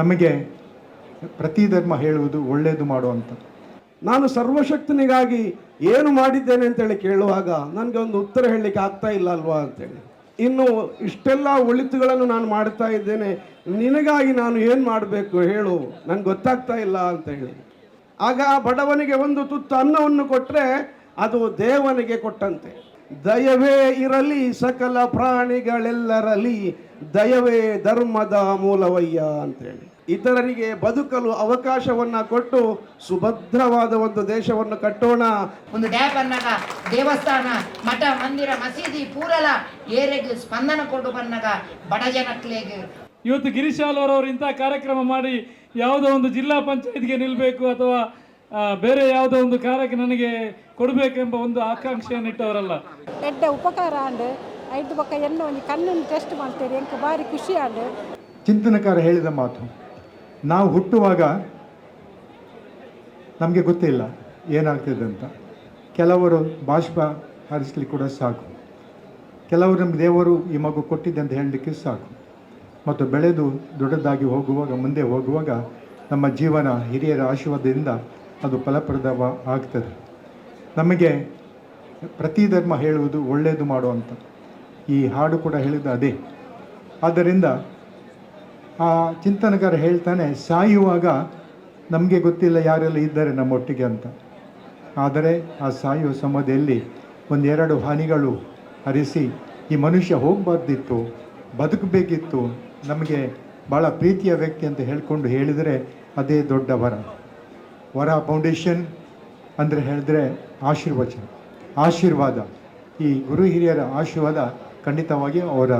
ನಮಗೆ ಪ್ರತಿ ಧರ್ಮ ಹೇಳುವುದು ಒಳ್ಳೆಯದು ಮಾಡುವಂಥ ನಾನು ಸರ್ವಶಕ್ತನಿಗಾಗಿ ಏನು ಮಾಡಿದ್ದೇನೆ ಅಂತೇಳಿ ಕೇಳುವಾಗ ನನಗೆ ಒಂದು ಉತ್ತರ ಹೇಳಲಿಕ್ಕೆ ಆಗ್ತಾ ಇಲ್ಲ ಅಲ್ವಾ ಅಂತೇಳಿ ಇನ್ನು ಇಷ್ಟೆಲ್ಲ ಒಳಿತುಗಳನ್ನು ನಾನು ಮಾಡ್ತಾ ಇದ್ದೇನೆ, ನಿನಗಾಗಿ ನಾನು ಏನು ಮಾಡಬೇಕು ಹೇಳು, ನನಗೆ ಗೊತ್ತಾಗ್ತಾ ಇಲ್ಲ ಅಂತ ಹೇಳಿ. ಆಗ ಬಡವನಿಗೆ ಒಂದು ತುತ್ತು ಅನ್ನವನ್ನು ಕೊಟ್ಟರೆ ಅದು ದೇವನಿಗೆ ಕೊಟ್ಟಂತೆ. ದಯವೇ ಇರಲಿ ಸಕಲ ಪ್ರಾಣಿಗಳೆಲ್ಲರಲಿ ದಯವೇ ಧರ್ಮದ ಮೂಲವಯ್ಯ ಅಂತೇಳಿ. ಇತರರಿಗೆ ಬದುಕಲು ಅವಕಾಶವನ್ನ ಕೊಟ್ಟು ಸುಭದ್ರವಾದ ಒಂದು ದೇಶವನ್ನು ಕಟ್ಟೋಣ. ಒಂದು ಡ್ಯಾಬ್ ಅನ್ನಗ ದೇವಸ್ಥಾನ ಮಠ ಮಂದಿರ ಮಸೀದಿ ಪೂರಲ ಏರೆಗೆ ಸ್ಪಂದನ ಕೊಡು ಬನ್ನಗ ಬಡ ಜನಕ್ಲೆಗ್. ಇವತ್ತು ಗಿರೀಶ್ ಇಂಥ ಕಾರ್ಯಕ್ರಮ ಮಾಡಿ ಯಾವುದೋ ಒಂದು ಜಿಲ್ಲಾ ಪಂಚಾಯತ್ಗೆ ನಿಲ್ಲಬೇಕು ಅಥವಾ ಬೇರೆ ಯಾವುದೋ ಒಂದು ಕಾರ್ಯಕ್ಕೆ ನನಗೆ ಕೊಡಬೇಕೆಂಬ ಒಂದು ಆಕಾಂಕ್ಷೆಯನ್ನು ಇಟ್ಟವರಲ್ಲ. ಎಡ್ಡ ಉಪಕಾರ ಆಂಡ್ ಐದು ಪಕ್ಕ ಎಣ್ಣೆ ಒಂದು ಕಣ್ಣನ್ನು ಟೆಸ್ಟ್ ಮಾಡ್ತೀರಿ ಎಂಕ ಭಾರಿ ಖುಷಿ ಆಂಡ್. ಚಿಂತನಕಾರ ಹೇಳಿದ ಮಾತು ನಾವು ಹುಟ್ಟುವಾಗ ನಮಗೆ ಗೊತ್ತಿಲ್ಲ ಏನಾಗ್ತಿದೆ ಅಂತ. ಕೆಲವರು ಬಾಷ್ಪ ಹಾರಿಸ್ಲಿಕ್ಕೆ ಕೂಡ ಸಾಕು. ಕೆಲವರು ನಮ್ಮ ದೇವರು ಈ ಮಗು ಕೊಟ್ಟಿದ್ದೆ ಅಂತ ಹೇಳಲಿಕ್ಕೆ ಸಾಕು. ಮತ್ತು ಬೆಳೆದು ದೊಡ್ಡದಾಗಿ ಹೋಗುವಾಗ ಮುಂದೆ ಹೋಗುವಾಗ ನಮ್ಮ ಜೀವನ ಹಿರಿಯರ ಆಶೀರ್ವಾದದಿಂದ ಅದು ಫಲಪ್ರದವ ಆಗ್ತದೆ. ನಮಗೆ ಪ್ರತಿ ಧರ್ಮ ಹೇಳುವುದು ಒಳ್ಳೆಯದು ಮಾಡುವಂಥ ಈ ಹಾಡು ಕೂಡ ಹೇಳಿದ ಅದೇ. ಆದ್ದರಿಂದ ಆ ಚಿಂತನಕಾರ ಹೇಳ್ತಾನೆ, ಸಾಯುವಾಗ ನಮಗೆ ಗೊತ್ತಿಲ್ಲ ಯಾರೆಲ್ಲ ಇದ್ದಾರೆ ನಮ್ಮೊಟ್ಟಿಗೆ ಅಂತ. ಆದರೆ ಆ ಸಾಯುವ ಸಮಯದಲ್ಲಿ ಒಂದೆರಡು ಹಾನಿಗಳು ಹರಿಸಿ ಈ ಮನುಷ್ಯ ಹೋಗಬಾರ್ದಿತ್ತು, ಬದುಕಬೇಕಿತ್ತು, ನಮಗೆ ಭಾಳ ಪ್ರೀತಿಯ ವ್ಯಕ್ತಿ ಅಂತ ಹೇಳಿಕೊಂಡು ಹೇಳಿದರೆ ಅದೇ ದೊಡ್ಡ ವರ. ವರ ಫೌಂಡೇಶನ್ ಅಂದರೆ ಹೇಳಿದ್ರೆ ಆಶೀರ್ವಚನ, ಆಶೀರ್ವಾದ. ಈ ಗುರು ಹಿರಿಯರ ಆಶೀರ್ವಾದ ಖಂಡಿತವಾಗಿ ಅವರ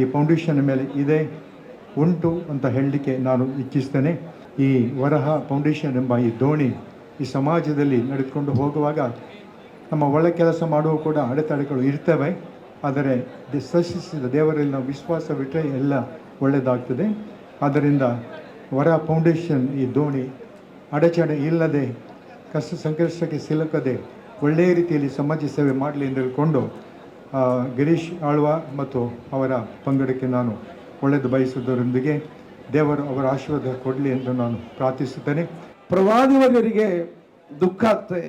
ಈ ಫೌಂಡೇಶನ್ ಮೇಲೆ ಇದೆ ಉಂಟು ಅಂತ ಹೇಳಲಿಕ್ಕೆ ನಾನು ಇಚ್ಛಿಸ್ತೇನೆ. ಈ ವರಹ ಫೌಂಡೇಶನ್ ಎಂಬ ಈ ದೋಣಿ ಈ ಸಮಾಜದಲ್ಲಿ ನಡೆದುಕೊಂಡು ಹೋಗುವಾಗ ನಮ್ಮ ಒಳ್ಳೆ ಕೆಲಸ ಮಾಡುವ ಕೂಡ ಅಡೆತಡೆಗಳು ಇರ್ತವೆ. ಆದರೆ ಸಶಿಸಿದ ದೇವರಲ್ಲಿ ನಾವು ವಿಶ್ವಾಸ ಬಿಟ್ಟರೆ ಎಲ್ಲ ಒಳ್ಳೆಯದಾಗ್ತದೆ ಆದ್ದರಿಂದ ವರ ಫೌಂಡೇಶನ್ ಈ ದೋಣಿ ಅಡಚಣೆ ಇಲ್ಲದೆ, ಕಷ್ಟ ಸಂಕಷ್ಟಕ್ಕೆ ಸಿಲುಕದೆ ಒಳ್ಳೆಯ ರೀತಿಯಲ್ಲಿ ಸಮಾಜ ಸೇವೆ ಮಾಡಲಿ ಎಂದು ಹೇಳಿಕೊಂಡು ಗಿರೀಶ್ ಆಳ್ವ ಮತ್ತು ಅವರ ಪಂಗಡಕ್ಕೆ ನಾನು ಒಳ್ಳೆಯದು ಬಯಸುವುದರೊಂದಿಗೆ ದೇವರು ಅವರ ಆಶೀರ್ವಾದ ಕೊಡಲಿ ಎಂದು ನಾನು ಪ್ರಾರ್ಥಿಸುತ್ತೇನೆ. ಪ್ರವಾದಿವರಿಗೆ ದುಃಖ ಆಗ್ತದೆ.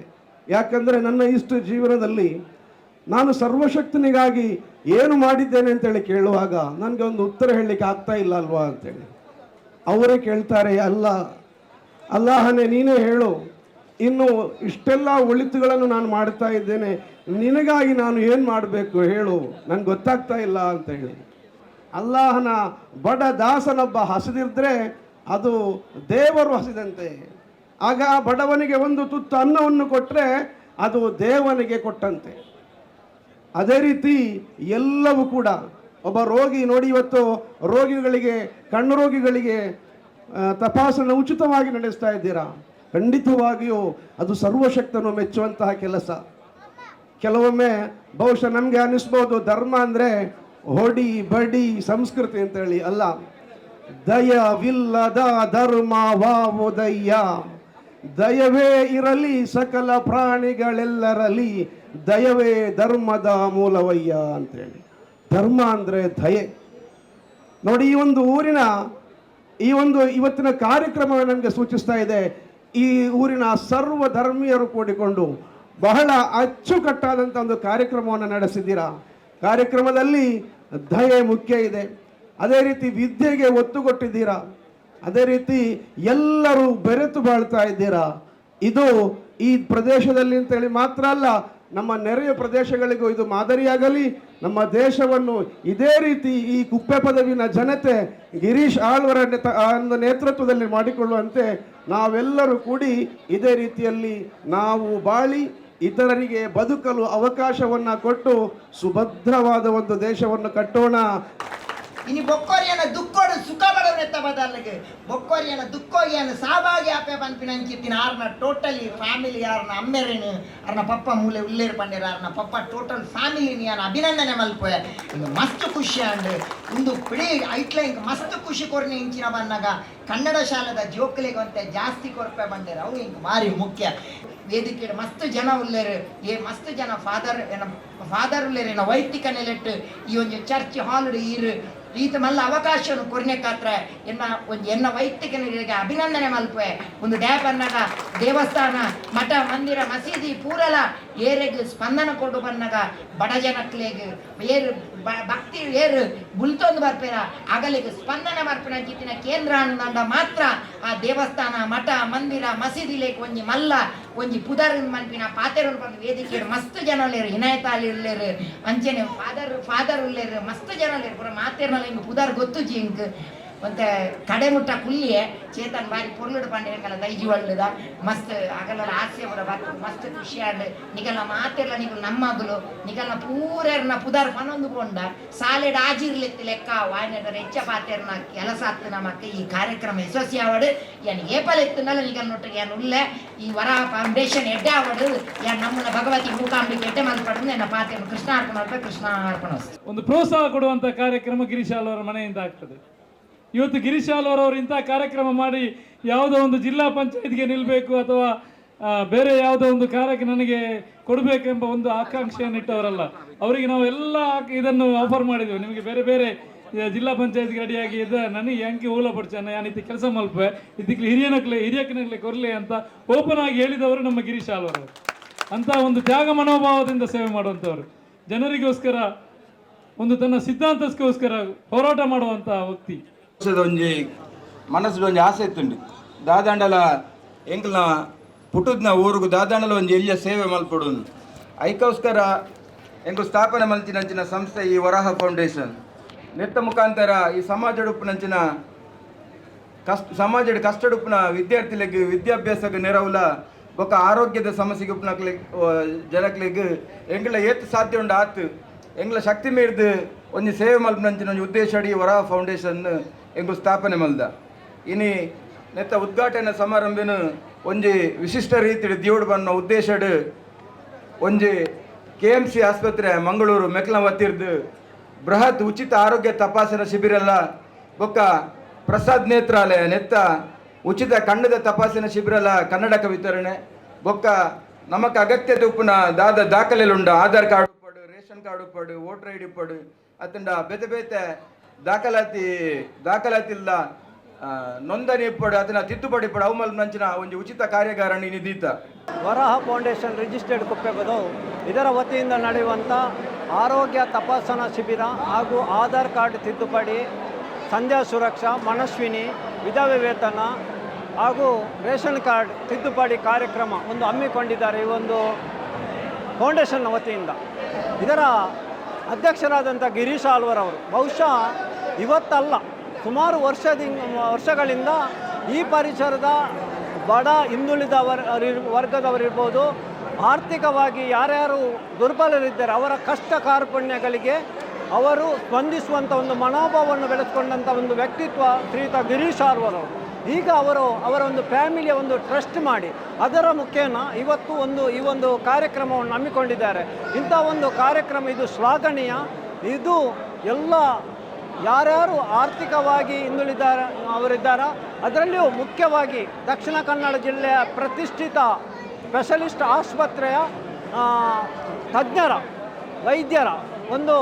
ಯಾಕಂದರೆ ನನ್ನ ಇಷ್ಟು ಜೀವನದಲ್ಲಿ ನಾನು ಸರ್ವಶಕ್ತನಿಗಾಗಿ ಏನು ಮಾಡಿದ್ದೇನೆ ಅಂತೇಳಿ ಕೇಳುವಾಗ ನನಗೆ ಒಂದು ಉತ್ತರ ಹೇಳಲಿಕ್ಕೆ ಆಗ್ತಾ ಇಲ್ಲ ಅಲ್ವಾ ಅಂತೇಳಿ ಅವರೇ ಕೇಳ್ತಾರೆ, ಅಲ್ಲ ಅಲ್ಲಾಹನೇ, ನೀನೇ ಹೇಳು. ಇನ್ನು ಇಷ್ಟೆಲ್ಲ ಒಳಿತುಗಳನ್ನು ನಾನು ಮಾಡ್ತಾ ಇದ್ದೇನೆ. ನಿನಗಾಗಿ ನಾನು ಏನು ಮಾಡಬೇಕು ಹೇಳು. ನನಗೆ ಗೊತ್ತಾಗ್ತಾ ಇಲ್ಲ ಅಂತ ಹೇಳಿ. ಅಲ್ಲಾಹನ ಬಡ ದಾಸನೊಬ್ಬ ಹಸಿದಿದ್ರೆ ಅದು ದೇವರು ಹಸಿದಂತೆ. ಆಗ ಬಡವನಿಗೆ ಒಂದು ತುತ್ತು ಅನ್ನವನ್ನು ಕೊಟ್ಟರೆ ಅದು ದೇವನಿಗೆ ಕೊಟ್ಟಂತೆ. ಅದೇ ರೀತಿ ಎಲ್ಲವೂ ಕೂಡ. ಒಬ್ಬ ರೋಗಿ ನೋಡಿ ಇವತ್ತು ರೋಗಿಗಳಿಗೆ, ಕಣ್ಣು ರೋಗಿಗಳಿಗೆ ತಪಾಸಣೆ ಉಚಿತವಾಗಿ ನಡೆಸ್ತಾ ಇದ್ದೀರಾ? ಖಂಡಿತವಾಗಿಯೂ ಅದು ಸರ್ವಶಕ್ತನು ಮೆಚ್ಚುವಂತಹ ಕೆಲಸ. ಕೆಲವೊಮ್ಮೆ ಬಹುಶಃ ನಮಗೆ ಅನ್ನಿಸ್ಬೋದು ಧರ್ಮ ಅಂದರೆ ಹೊಡಿ ಬಡಿ ಸಂಸ್ಕೃತಿ ಅಂತೇಳಿ, ಅಲ್ಲ? ದಯವಿಲ್ಲದ ಧರ್ಮ ವಾವುದಯ್ಯ ದಯವೇ ಇರಲಿ ಸಕಲ ಪ್ರಾಣಿಗಳೆಲ್ಲರಲಿ ದಯವೇ ಧರ್ಮದ ಮೂಲವಯ್ಯ ಅಂತೇಳಿ. ಧರ್ಮ ಅಂದರೆ ದಯೆ. ನೋಡಿ ಈ ಒಂದು ಊರಿನ ಈ ಒಂದು ಇವತ್ತಿನ ಕಾರ್ಯಕ್ರಮ ನನಗೆ ಸೂಚಿಸ್ತಾ ಇದೆ. ಈ ಊರಿನ ಸರ್ವ ಧರ್ಮೀಯರು ಕೂಡಿಕೊಂಡು ಬಹಳ ಅಚ್ಚುಕಟ್ಟಾದಂಥ ಒಂದು ಕಾರ್ಯಕ್ರಮವನ್ನು ನಡೆಸಿದ್ದೀರಾ? ಕಾರ್ಯಕ್ರಮದಲ್ಲಿ ದಯೆ ಮುಖ್ಯ ಇದೆ. ಅದೇ ರೀತಿ ವಿದ್ಯೆಗೆ ಒತ್ತು ಕೊಟ್ಟಿದ್ದೀರಾ ಅದೇ ರೀತಿ ಎಲ್ಲರೂ ಬೆರೆತು ಬಾಳ್ತಾ ಇದ್ದೀರಾ? ಇದು ಈ ಪ್ರದೇಶದಲ್ಲಿ ಅಂತೇಳಿ ಮಾತ್ರ ಅಲ್ಲ ನಮ್ಮ ನೆರೆಯ ಪ್ರದೇಶಗಳಿಗೂ ಇದು ಮಾದರಿಯಾಗಲಿ. ನಮ್ಮ ದೇಶವನ್ನು ಇದೇ ರೀತಿ ಈ ಕುಪ್ಪೆ ಪದವಿನ ಜನತೆ ಗಿರೀಶ್ ಆಳ್ವರ ನೇತೃತ್ವದಲ್ಲಿ ಮಾಡಿಕೊಳ್ಳುವಂತೆ ನಾವೆಲ್ಲರೂ ಕೂಡಿ ಇದೇ ರೀತಿಯಲ್ಲಿ ನಾವು ಬಾಳಿ ಇತರರಿಗೆ ಬದುಕಲು ಅವಕಾಶವನ್ನು ಕೊಟ್ಟು ಸುಭದ್ರವಾದ ಒಂದು ದೇಶವನ್ನು ಕಟ್ಟೋಣ. ಇನಿ ಬೊಕ್ಕೋರಿಯನ ದುಃಖೋಡು ಸುಖ ಬಡವನೆತ್ತ ಬದಲಿಗೆ ಬೊಕ್ಕೋರಿಯನ ದುಕ್ಕೋಗಿಯನ ಸಾಬಾಗಿ ಆಪೆ ಪನ್ಪಿನಂಚಿತ್ತಿನ ಆರ್ನ ಟೋಟಲಿ ಫ್ಯಾಮಿಲಿ ಯಾರನ್ನ ಅಮ್ಮೆರೇನು ಅರ್ನ ಪಪ್ಪ ಮೂಲೆ ಉಲ್ಲೇರು ಬಂದಿರ ಅರ್ನ ಪಪ್ಪ ಟೋಟಲ್ ಫ್ಯಾಮಿಲಿ ಯಾನ ಅಭಿನಂದನೆ ಮಲ್ಪೆ ಇಂದು ಮಸ್ತ್ ಖುಷಿ ಅಂಡ್ ಇಂದು ಪಿಡಿ ಐಟ್ಲ ಇಂಕ ಮಸ್ತ್ ಖುಷಿ ಕೊರ್ನೆ ಇಂಚಿನ ಬನ್ನಾಗ ಕನ್ನಡ ಶಾಲೆದ ಜೋಕಲಿಗೆ ಅಂತ ಜಾಸ್ತಿ ಕೊರ್ಪೆ ಬಂದಿರ. ಅವು ಇಂಕ ಭಾರಿ ಮುಖ್ಯ. ವೇದಿಕೆ ಮಸ್ತ್ ಜನ ಉಳ್ಳೇರು ಏ ಮಸ್ತ್ ಜನ ಫಾದರ್ ಏನ ಫಾದರ್ ಉಳ್ಳೇರು ಏನ ವೈಯಕ್ತಿಕ ಈ ಒಂದು ಚರ್ಚ್ ಹಾಲ್ ಈರು ಈತ ಮಲ್ಲ ಅವಕಾಶವನ್ನು ಕೊರ್ನೆಕಾತ್ರ ಎನ್ನ ಒಂದು ಎನ್ನ ವೈಯಕ್ತಿಕ ಅಭಿನಂದನೆ ಮಲ್ಪೆ ಒಂದು ಡ್ಯಾಪ್ ಅನ್ನಗ, ದೇವಸ್ಥಾನ, ಮಠ, ಮಂದಿರ, ಮಸೀದಿ, ಪೂರಲ ಏರೆಗೆ ಸ್ಪಂದನ ಕೊಡು ಬನ್ನಗ ಬಡ ಜನಕ್ಲೆಗ್. ಏರು ಭಕ್ತಿ, ಏರು ಬುಲ್ತೊಂದು ಬರ್ಪೇರ, ಅಗಲಿಗೆ ಸ್ಪಂದನ ಬರ್ಪಿನ ಜಿತ್ತಿನ ಕೇಂದ್ರ ಅನ್ನಂಡ ಮಾತ್ರ ಆ ದೇವಸ್ಥಾನ, ಮಠ, ಮಂದಿರ, ಮಸೀದಿಲೇಕ್ ಒಂಜಿ ಮಲ್ಲ ಒಂಜಿ ಪುದರ್ ಮಲ್ಪಿನ ಪಾತೆರು ಬಂದು ವೇದಿಕೆ ಮಸ್ತ್ ಜನ ಉಳ್ಳೇರು ಹಿನಾಯತಾಲಿ ಅಂಚೆನೆ ಫಾದರ್ ಫಾದರ್ ಉಳ್ಳೇರು ಮಸ್ತ್ ಜನ ಉಳ್ಳೇರು ಪುರ ಮಾತೇರ್ನಲ್ಲ ಹಿಂಗೆ ಪುದರ್ ಗೊತ್ತು ಜಿಂಕ್. ಮತ್ತೆ ಕಡೆ ಮುಟ್ಟ ಕುಲ್ಲಿಯೆ ಚೇತನ್ ಬಾರಿ ಪೊರ್ಲುಡು ಪಂಡಿರಂಗಲ ದೈಜಿ ಒಳ್ಳುದ? ಮಸ್ತ್ ಅಗಲ ಹಾಸ್ಯ ಪುರ ಬರ್ತು ಮಸ್ತ್ ಖುಷಿ ಆಂಡ್ ನಿಗಲ್ಲ ಮಾತೆರ್ಲ ನಿಗಲ್ ನಮ್ಮಗಲು ನಿಗಲ್ಲ ಪೂರೆರ್ನ ಪುದರ್ ಪನೊಂದು ಕೊಂಡ. ಸಾಲೆಡ್ ಆಜಿರ್ಲೆತ್ತಿ ಲೆಕ್ಕ. ವಾಯನದ ಹೆಚ್ಚ ಪಾತೆರ್ನ ಕೆಲಸ ಆಗ್ತು ನಮಕ್ಕೆ ಈ ಕಾರ್ಯಕ್ರಮ ಯಶಸ್ವಿ ಆವಡು. ಏನು ಏಪಲ್ ಎತ್ತುನಲ್ಲ ನಿಗಲ್ ನೊಟ್ಟಿಗೆ ಏನು ಉಳ್ಳೆ ಈ ವರ ಫೌಂಡೇಶನ್ ಎಡ್ಡೆ ಆವಡು. ಏನ್ ನಮ್ಮನ್ನ ಭಗವತಿ ಮೂಕಾಂಬಿಕೆ ಎಡ್ಡೆ ಮಲ್ಪಡು ನನ್ನ ಪಾತೆಯನ್ನು ಕೃಷ್ಣ ಅರ್ಪಣ ಕೃಷ್ಣ ಅರ್ಪಣ ಒಂದು ಪ್ರೋತ್ಸಾಹ ಕೊಡುವಂತ ಕಾರ್ಯಕ್ರಮ ಗಿರಿಶಾಲವರ ಅವರ ಮನೆಯಿಂದ ಆಗ್ತದೆ. ಇವತ್ತು ಗಿರೀಶ್ ಅವರವರು ಇಂಥ ಕಾರ್ಯಕ್ರಮ ಮಾಡಿ ಯಾವುದೋ ಒಂದು ಜಿಲ್ಲಾ ಪಂಚಾಯತ್ಗೆ ನಿಲ್ಲಬೇಕು ಅಥವಾ ಬೇರೆ ಯಾವುದೋ ಒಂದು ಕಾರ್ಯಕ್ಕೆ ನನಗೆ ಕೊಡಬೇಕೆಂಬ ಒಂದು ಆಕಾಂಕ್ಷೆಯನ್ನು ಇಟ್ಟವರಲ್ಲ. ಅವರಿಗೆ ನಾವು ಎಲ್ಲ ಇದನ್ನು ಆಫರ್ ಮಾಡಿದೆವು ನಿಮಗೆ ಬೇರೆ ಬೇರೆ ಜಿಲ್ಲಾ ಪಂಚಾಯತ್ಗೆ ರೆಡಿಯಾಗಿ ಇದ್ದ ನನಗೆ ಅಂಕಿ ಓಲ ಪಡ್ಚಾನೆ ನಾನು ರೀತಿ ಕೆಲಸ ಮಲ್ಪೆ. ಇದಕ್ಕೆ ಹಿರಿಯನಕ್ಲೆ ಹಿರಿಯಕ್ಕನಕ್ಲೆ ಕೊರಲಿ ಅಂತ ಓಪನ್ ಆಗಿ ಹೇಳಿದವರು ನಮ್ಮ ಗಿರೀಶಾಲ್ ಅವರು. ಅಂತ ಒಂದು ತ್ಯಾಗ ಮನೋಭಾವದಿಂದ ಸೇವೆ ಮಾಡುವಂಥವ್ರು. ಜನರಿಗೋಸ್ಕರ, ಒಂದು ತನ್ನ ಸಿದ್ಧಾಂತಕ್ಕೋಸ್ಕರ ಹೋರಾಟ ಮಾಡುವಂಥ ವ್ಯಕ್ತಿ. ಒಂಜಿ ಮನಸ್ಸು ಒಂಜಿ ಆಸೆ ಇತ್ತುಂಡು ದಾದಾಂಡಲ ಎಂಕಲ್ನ ಪುಟುದ್ನ ಊರುಗು ದಾದಾಂಡಲ ಒಂಜಿ ಎಲ್ಲಿಯ ಸೇವೆ ಮಲ್ಪಡು ಐಕೋಸ್ಕರ ಎಂಕು ಸ್ಥಾಪನೆ ಮಲ್ತಿನಂಚಿನ ಸಂಸ್ಥೆ ಈ ವರಾಹ ಫೌಂಡೇಶನ್. ನೆತ್ತ ಮುಖಾಂತರ ಈ ಸಮಾಜಡುಪ್ಪುನಂಚಿನ ಕಷ್ಟ ಸಮಾಜದ ಕಷ್ಟಡುಪ್ಪುನ ವಿದ್ಯಾರ್ಥಿಗಳಿಗೆ ವಿದ್ಯಾಭ್ಯಾಸಕ್ಕೆ ನೆರವುಲ ಬೊಕ್ಕ ಆರೋಗ್ಯದ ಸಮಸ್ಯೆಗೆ ಉಪ್ಪುನಕ್ಲೆ ಜನಕ್ಲೆಗ್ ಎಂಗ್ಲ ಏತ್ ಸಾಧ್ಯ ಉಂಡು ಆತು ಎಂಗ್ಲ ಶಕ್ತಿ ಮೀರ್ದು ಒಂಜಿ ಸೇವೆ ಮಲ್ಪನಂಚಿನ ಒಂಜಿ ಉದ್ದೇಶ ಅಡಿ ವರಾ ಫೌಂಡೇಶನ್ ಎಂಗ್ಲು ಸ್ಥಾಪನೆ ಮಲ್ದ. ಇನಿ ನೆತ್ತ ಉದ್ಘಾಟನೆ ಸಮಾರಂಭನು ಒಂಜಿ ವಿಶಿಷ್ಟ ರೀತಿಡ್ ದಿಯೋಡು ಬನ್ನ ಉದ್ದೇಶಡ್ ಒಂಜಿ ಕೆ ಎಂ ಸಿ ಆಸ್ಪತ್ರೆ ಮಂಗಳೂರು ಮೆಕ್ಲವತ್ತಿರ್ದು ಬೃಹತ್ ಉಚಿತ ಆರೋಗ್ಯ ತಪಾಸಣಾ ಶಿಬಿರಲ್ಲ ಬೊಕ್ಕ ಪ್ರಸಾದ್ ನೇತ್ರಾಲಯ ನೆತ್ತ ಉಚಿತ ಕಣ್ಣದ ತಪಾಸಣಾ ಶಿಬಿರಲ್ಲ ಕನ್ನಡಕ ವಿತರಣೆ ಬೊಕ್ಕ ನಮಕ್ ಅಗತ್ಯತೆ ಉಪ್ಪುನ ದಾದ ದಾಖಲೆಲುಂಡ ಆಧಾರ್ ಕಾರ್ಡ್ ರೇಷನ್ ಕಾರ್ಡ್ ಪಡು, ವೋಟರ್ ಐ ಡಿ ಪಡು ಅತ್ತಂಡ ಬೇತೆ ಬೇತೆ ದಾಖಲಾತಿ ಇಲ್ಲ ನೋಂದಣಿ ಪಡು, ಅದನ್ನ ತಿದ್ದುಪಡಿ ಪಡು ಅವಮಲ್ ಮಂಚಿನ ಒಂದು ಉಚಿತ ಕಾರ್ಯಾಗಾರಣಿ ನಿಧೀತ. ವರಾಹ ಫೌಂಡೇಶನ್ ರಿಜಿಸ್ಟರ್ಡ್ ಕುಪ್ಪೆಗದು, ಇದರ ವತಿಯಿಂದ ನಡೆಯುವಂಥ ಆರೋಗ್ಯ ತಪಾಸಣಾ ಶಿಬಿರ ಹಾಗೂ ಆಧಾರ್ ಕಾರ್ಡ್ ತಿದ್ದುಪಡಿ, ಸಂಧ್ಯಾ ಸುರಕ್ಷಾ, ಮನಸ್ವಿನಿ, ವಿಧವೆ ವೇತನ ಹಾಗೂ ರೇಷನ್ ಕಾರ್ಡ್ ತಿದ್ದುಪಡಿ ಕಾರ್ಯಕ್ರಮ ಒಂದು ಹಮ್ಮಿಕೊಂಡಿದ್ದಾರೆ ಈ ಒಂದು ಫೌಂಡೇಶನ್ನ ವತಿಯಿಂದ. ಇದರ ಅಧ್ಯಕ್ಷರಾದಂಥ ಗಿರೀಶ್ ಆಲ್ವರ್ ಅವರು. ಬಹುಶಃ ಇವತ್ತಲ್ಲ, ಸುಮಾರು ವರ್ಷದಿಂದ ವರ್ಷಗಳಿಂದ ಈ ಪರಿಸರದ ಬಡ ಹಿಂದುಳಿದ ವರ್ಗದವರಿರ್ಬೋದು, ಆರ್ಥಿಕವಾಗಿ ಯಾರ್ಯಾರು ದುರ್ಬಲರಿದ್ದಾರೆ, ಅವರ ಕಷ್ಟ ಕಾರ್ಪಣ್ಯಗಳಿಗೆ ಅವರು ಸ್ಪಂದಿಸುವಂಥ ಒಂದು ಮನೋಭಾವವನ್ನು ಬೆಳೆಸ್ಕೊಂಡಂಥ ಒಂದು ವ್ಯಕ್ತಿತ್ವ ಶ್ರೀತ ಗಿರೀಶ್ ಆಲ್ವರ್ ಅವರು. ಈಗ ಅವರು ಅವರ ಒಂದು ಫ್ಯಾಮಿಲಿಯ ಒಂದು ಟ್ರಸ್ಟ್ ಮಾಡಿ ಅದರ ಮುಖೇನ ಇವತ್ತು ಒಂದು ಈ ಒಂದು ಕಾರ್ಯಕ್ರಮವನ್ನು ಹಮ್ಮಿಕೊಂಡಿದ್ದಾರೆ. ಇಂಥ ಒಂದು ಕಾರ್ಯಕ್ರಮ ಇದು ಶ್ಲಾಘನೀಯ. ಇದು ಎಲ್ಲ ಯಾರ್ಯಾರು ಆರ್ಥಿಕವಾಗಿ ಹಿಂದುಳಿದಾರ, ಅವರಿದ್ದಾರ, ಅದರಲ್ಲಿಯೂ ಮುಖ್ಯವಾಗಿ ದಕ್ಷಿಣ ಕನ್ನಡ ಜಿಲ್ಲೆಯ ಪ್ರತಿಷ್ಠಿತ ಸ್ಪೆಷಲಿಸ್ಟ್ ಆಸ್ಪತ್ರೆಯ ತಜ್ಞರ, ವೈದ್ಯರ ಒಂದು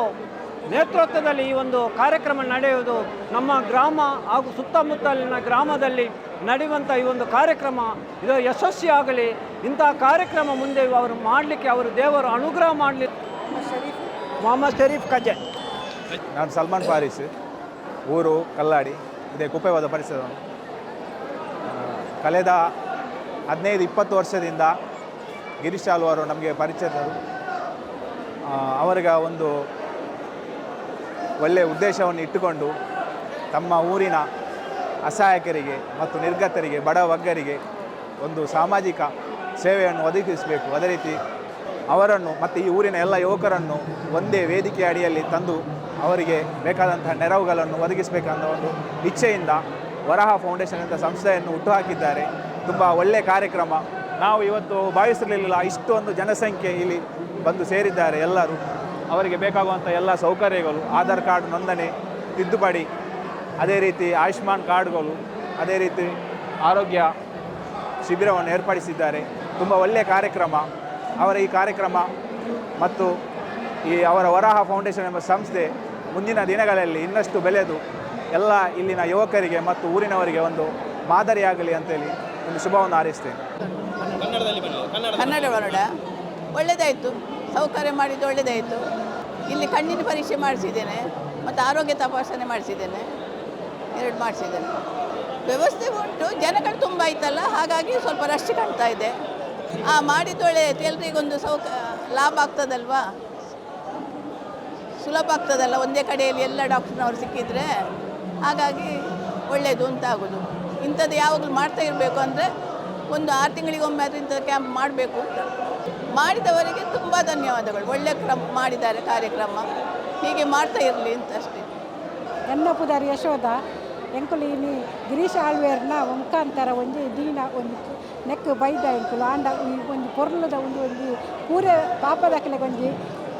ನೇತೃತ್ವದಲ್ಲಿ ಈ ಒಂದು ಕಾರ್ಯಕ್ರಮ ನಡೆಯುವುದು ನಮ್ಮ ಗ್ರಾಮ ಹಾಗೂ ಸುತ್ತಮುತ್ತಲಿನ ಗ್ರಾಮದಲ್ಲಿ ನಡೆಯುವಂಥ ಈ ಒಂದು ಕಾರ್ಯಕ್ರಮ ಇದು ಯಶಸ್ವಿಯಾಗಲಿ. ಇಂಥ ಕಾರ್ಯಕ್ರಮ ಮುಂದೆ ಅವರು ಮಾಡಲಿಕ್ಕೆ ಅವರು ದೇವರು ಅನುಗ್ರಹ ಮಾಡಲಿ ಮೊಹಮ್ಮದ್ ಶರೀಫ್ ಕಜೆ ನಾನು ಸಲ್ಮಾನ್ ಫಾರಿಸ್ ಊರು ಕಲ್ಲಾಡಿ ಇದೇ ಕುಪ್ಪೆವಾದ ಪರಿಸರ. ಕಳೆದ ಹದಿನೈದು ಇಪ್ಪತ್ತು ವರ್ಷದಿಂದ ಗಿರೀಶ್ ಚಾಲು ಅವರು ನಮಗೆ ಪರಿಚಯದರು ಆ, ಅವರಿಗೆ ಒಂದು ಒಳ್ಳೆಯ ಉದ್ದೇಶವನ್ನು ಇಟ್ಟುಕೊಂಡು ತಮ್ಮ ಊರಿನ ಅಸಹಾಯಕರಿಗೆ ಮತ್ತು ನಿರ್ಗತರಿಗೆ, ಬಡ ವರ್ಗರಿಗೆ ಒಂದು ಸಾಮಾಜಿಕ ಸೇವೆಯನ್ನು ಒದಗಿಸಬೇಕು. ಅದೇ ರೀತಿ ಅವರನ್ನು ಮತ್ತು ಈ ಊರಿನ ಎಲ್ಲ ಯುವಕರನ್ನು ಒಂದೇ ವೇದಿಕೆ ಅಡಿಯಲ್ಲಿ ತಂದು ಅವರಿಗೆ ಬೇಕಾದಂತಹ ನೆರವುಗಳನ್ನು ಒದಗಿಸಬೇಕನ್ನೋ ಒಂದು ಇಚ್ಛೆಯಿಂದ ವರಹ ಫೌಂಡೇಶನ್ ಅಂತ ಸಂಸ್ಥೆಯನ್ನು ಹುಟ್ಟುಹಾಕಿದ್ದಾರೆ. ತುಂಬ ಒಳ್ಳೆಯ ಕಾರ್ಯಕ್ರಮ. ನಾವು ಇವತ್ತು ಭಾವಿಸಿರಲಿಲ್ಲ ಇಷ್ಟೊಂದು ಜನಸಂಖ್ಯೆ ಇಲ್ಲಿ ಬಂದು ಸೇರಿದ್ದಾರೆ ಎಲ್ಲರೂ. ಅವರಿಗೆ ಬೇಕಾಗುವಂಥ ಎಲ್ಲ ಸೌಕರ್ಯಗಳು ಆಧಾರ್ ಕಾರ್ಡ್ ನೋಂದಣಿ ತಿದ್ದುಪಡಿ ಅದೇ ರೀತಿ ಆಯುಷ್ಮಾನ್ ಕಾರ್ಡ್ಗಳು ಅದೇ ರೀತಿ ಆರೋಗ್ಯ ಶಿಬಿರವನ್ನು ಏರ್ಪಡಿಸಿದ್ದಾರೆ. ತುಂಬ ಒಳ್ಳೆಯ ಕಾರ್ಯಕ್ರಮ. ಅವರ ಈ ಕಾರ್ಯಕ್ರಮ ಮತ್ತು ಈ ಅವರ ವರಾಹ ಫೌಂಡೇಶನ್ ಎಂಬ ಸಂಸ್ಥೆ ಮುಂದಿನ ದಿನಗಳಲ್ಲಿ ಇನ್ನಷ್ಟು ಬೆಳೆದು ಎಲ್ಲ ಇಲ್ಲಿನ ಯುವಕರಿಗೆ ಮತ್ತು ಊರಿನವರಿಗೆ ಒಂದು ಮಾದರಿಯಾಗಲಿ ಅಂತೇಳಿ ಒಂದು ಶುಭವನ್ನು ಹಾರೈಸ್ತೇನೆ. ಕನ್ನಡ ಒಳ್ಳೆಯದಾಯಿತು ಸೌಕರ್ಯ ಮಾಡಿದ್ದು ಒಳ್ಳೆಯದಾಯಿತು ಇಲ್ಲಿ ಕಣ್ಣಿನ ಪರೀಕ್ಷೆ ಮಾಡಿಸಿದ್ದೇನೆ, ಮತ್ತು ಆರೋಗ್ಯ ತಪಾಸಣೆ ಮಾಡಿಸಿದ್ದೇನೆ, ಎರಡು ಮಾಡಿಸಿದ್ದೇನೆ. ವ್ಯವಸ್ಥೆ ಉಂಟು, ಜನಗಳು ತುಂಬ ಇತ್ತಲ್ಲ ಹಾಗಾಗಿ ಸ್ವಲ್ಪ ರಶ್ ಕಾಣ್ತಾ ಇದೆ. ಮಾಡಿದ್ದು ಒಳ್ಳೆಯದಾಯ್ತು ಎಲ್ರಿಗೊಂದು ಸೌಕ, ಲಾಭ ಆಗ್ತದಲ್ವಾ? ಸುಲಭ ಆಗ್ತದಲ್ಲ, ಒಂದೇ ಕಡೆಯಲ್ಲಿ ಎಲ್ಲ ಡಾಕ್ಟರ್ನವರು ಸಿಕ್ಕಿದ್ರೆ, ಹಾಗಾಗಿ ಒಳ್ಳೆಯದು ಅಂತ ಆಗೋದು. ಇಂಥದ್ದು ಯಾವಾಗಲೂ ಮಾಡ್ತಾ ಇರಬೇಕು ಅಂದರೆ, ಒಂದು ಆರು ತಿಂಗಳಿಗೊಮ್ಮೆ ಅದರಿಂದ ಕ್ಯಾಂಪ್ ಮಾಡಬೇಕು. ಮಾಡಿದವರಿಗೆ ತುಂಬ ಧನ್ಯವಾದಗಳು. ಒಳ್ಳೆ ಕ್ರಮ ಮಾಡಿದ್ದಾರೆ ಕಾರ್ಯಕ್ರಮ. ಹೀಗೆ ಮಾಡ್ತಾ ಇರಲಿ ಅಂತ ಅಷ್ಟೇ. ಎನ್ನ ಪುದಾರ್ ಯಶೋಧ, ಎಂಕುಲಿನಿ ಗಿರೀಶ್ ಆಳ್ವೇರ್ನ ಮುಖಾಂತರ ಒಂಜಿ ದೀನ, ಒಂದು ನೆಕ್ ಬೈದ ಎಂಕುಲು, ಆಂಡ ಒಂದು ಪೊರ್ಲದ ಒಂದು ಒಂದು ಪೂರೆ ಪಾಪದ ಕಲೆಗೊಂಜಿ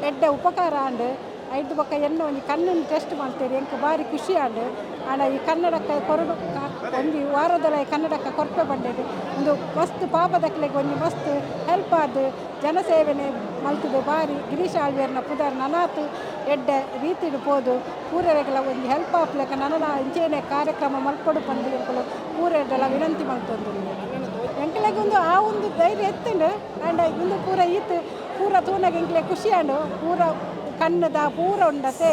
ಎಡ್ಡ ಉಪಕಾರ ಆಂಡ್ ಐದು ಬೊಕ್ಕ ಎಲ್ಲ ಒಂದು ಕಣ್ಣನ್ನು ಟೆಸ್ಟ್ ಮಾಡ್ತೇವೆ ಎಂಕ್ ಬಾರಿ ಖುಷಿ ಆಂಡ್ ಆಂಡ ಈ ಕನ್ನಡಕ್ಕೆ ಕೊರಡು ಒಂದು ವಾರದಲ್ಲ ವಾರದಲ ಕನ್ನಡಕ್ಕೆ ಕೊರಪೆ ಬಂದಿದೆ ಒಂದು ಮಸ್ತ್ ಪಾಪದಕ್ಲೆಗ್ ಒಂದು ಮಸ್ತ್ ಹೆಲ್ಪ್ ಆದ್. ಜನಸೇವೆನೆ ಮಲ್ತುದು. ಬಾರಿ ಗಿರೀಶ್ ಆಳ್ವೇರ್ನ ಪುದರ್ ನನಾತು ಎಡ್ಡೆ ರೀತಿಡು ಪೋದು. ಪೂರೆರೆಗಳ ಒಂದು ಹೆಲ್ಪ್ ಆಪ್ಲಕ ನನ್ನ ಇಂಚೇನೆ ಕಾರ್ಯಕ್ರಮ ಮಲ್ಪಡು ಬಂದು ಎಂಕುಲು ಪೂರೆಡ್ಡೆಲ್ಲ ವಿನಂತಿ ಮಲ್ತೊಂದು ಎಂಕಲೆಗೊಂದು ಆ ಒಂದು ಧೈರ್ಯ ಎತ್ತಂಡು ಆಂಡ ಇಂದು ಪೂರ ಈತ್, ಪೂರ ತೂನಾಗ ಎಂಕ್ಲೆ ಖುಷಿ ಆಂಡು. ಪೂರ ಕಣ್ಣದ ಪೂರ ಉಂಡತೆ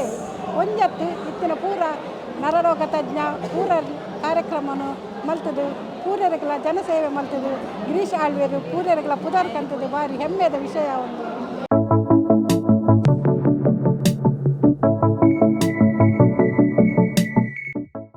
ಒಂಜತ್ತು ಇತ್ತಿನ ಪೂರ ನರರೋಗ ತಜ್ಞ ಪೂರ ಕಾರ್ಯಕ್ರಮನು ಮಲ್ತದು ಪೂರ್ಯರಗಳ ಜನಸೇವೆ ಮಲ್ತದು, ಗಿರೀಶ್ ಆಳ್ವೇರು ಪೂರ್ಯರಗಳ ಪುದರ್ ಕಂತದು ಬಾರಿ ಹೆಮ್ಮೆದ ವಿಷಯ ಒಂದು.